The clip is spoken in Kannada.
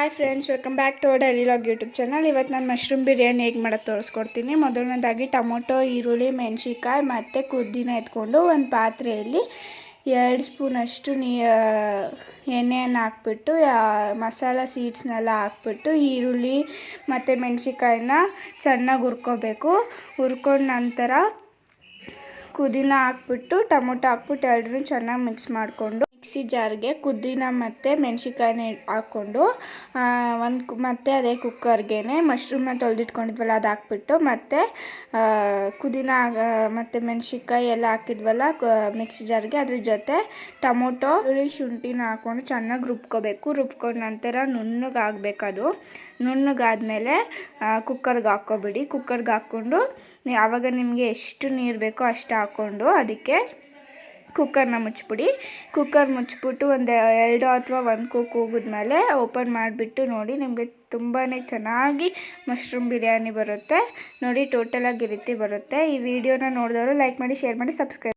Hi friends welcome back to our vlog YouTube channel ಇವತ್ತು ನಾನು ಮಶ್ರೂಮ್ ಬಿರಿಯಾನಿ ಹೇಗೆ ಮಾಡೋದು ತೋರಿಸ್ಕೊಡ್ತೀನಿ. ಮೊದಲನೇದಾಗಿ ಟೊಮೊಟೊ, ಈರುಳ್ಳಿ ಮೆಣಸಿಕಾಯಿ ಮತ್ತು ಕುದ್ದಿನ ಎತ್ಕೊಂಡು ಒಂದು ಪಾತ್ರೆಯಲ್ಲಿ ಎರಡು ಸ್ಪೂನಷ್ಟು ನೀ ಎಣ್ಣೆಯನ್ನು ಹಾಕ್ಬಿಟ್ಟು ಮಸಾಲ ಸೀಡ್ಸ್ನೆಲ್ಲ ಹಾಕ್ಬಿಟ್ಟು, ಈರುಳ್ಳಿ ಮತ್ತು ಮೆಣಸಿನ್ಕಾಯಿನ ಚೆನ್ನಾಗಿ ಹುರ್ಕೋಬೇಕು. ಹುರ್ಕೊಂಡ ನಂತರ ಕುದಿನ ಹಾಕ್ಬಿಟ್ಟು, ಟೊಮೊಟೊ ಹಾಕ್ಬಿಟ್ಟು ಎರಡನ್ನೂ ಚೆನ್ನಾಗಿ ಮಿಕ್ಸ್ ಮಾಡಿಕೊಂಡು ಮಿಕ್ಸಿ ಜಾರ್ಗೆ ಕುದ್ದಿನ ಮತ್ತು ಮೆಣ್ಸಿನ್ಕಾಯಿನ ಹಾಕ್ಕೊಂಡು ಒಂದು ಮತ್ತು ಅದೇ ಕುಕ್ಕರ್ಗೆ ಮಶ್ರೂಮ್ನ ತೊಳೆದಿಟ್ಕೊಂಡಿದ್ವಲ್ಲ ಅದು ಹಾಕ್ಬಿಟ್ಟು ಮತ್ತು ಕುದಿನ ಮತ್ತು ಮೆಣ್ಸಿನ್ಕಾಯಿ ಎಲ್ಲ ಹಾಕಿದ್ವಲ್ಲ ಮಿಕ್ಸಿ ಜಾರ್ಗೆ ಅದ್ರ ಜೊತೆ ಟೊಮೊಟೊ ಹುಳಿ ಶುಂಠಿನ ಹಾಕ್ಕೊಂಡು ಚೆನ್ನಾಗಿ ರುಬ್ಕೋಬೇಕು. ರುಬ್ಕೊಂಡ ನಂತರ ನುಣ್ಣಗೆ ಅದು ನುಣ್ಣಗಾದಮೇಲೆ ಕುಕ್ಕರ್ಗೆ ಹಾಕ್ಕೊಬಿಡಿ. ಕುಕ್ಕರ್ಗೆ ಹಾಕ್ಕೊಂಡು ಆವಾಗ ನಿಮಗೆ ಎಷ್ಟು ನೀರು ಬೇಕೋ ಅಷ್ಟು ಹಾಕ್ಕೊಂಡು ಅದಕ್ಕೆ ಕುಕ್ಕರ್ನ ಮುಚ್ಚಿಬಿಡಿ. ಕುಕ್ಕರ್ ಮುಚ್ಚಿಬಿಟ್ಟು ಒಂದು ಎರಡು ಅಥವಾ ಒಂದು ಕೂಗು ಕೂಗಿದ್ಮೇಲೆ ಓಪನ್ ಮಾಡಿಬಿಟ್ಟು ನೋಡಿ, ನಿಮಗೆ ತುಂಬಾ ಚೆನ್ನಾಗಿ ಮಶ್ರೂಮ್ ಬಿರಿಯಾನಿ ಬರುತ್ತೆ. ನೋಡಿ ಟೋಟಲಾಗಿ ಈ ರೀತಿ ಬರುತ್ತೆ. ಈ ವಿಡಿಯೋನ ನೋಡಿದವರು ಲೈಕ್ ಮಾಡಿ ಶೇರ್ ಮಾಡಿ ಸಬ್ಸ್ಕ್ರೈಬ್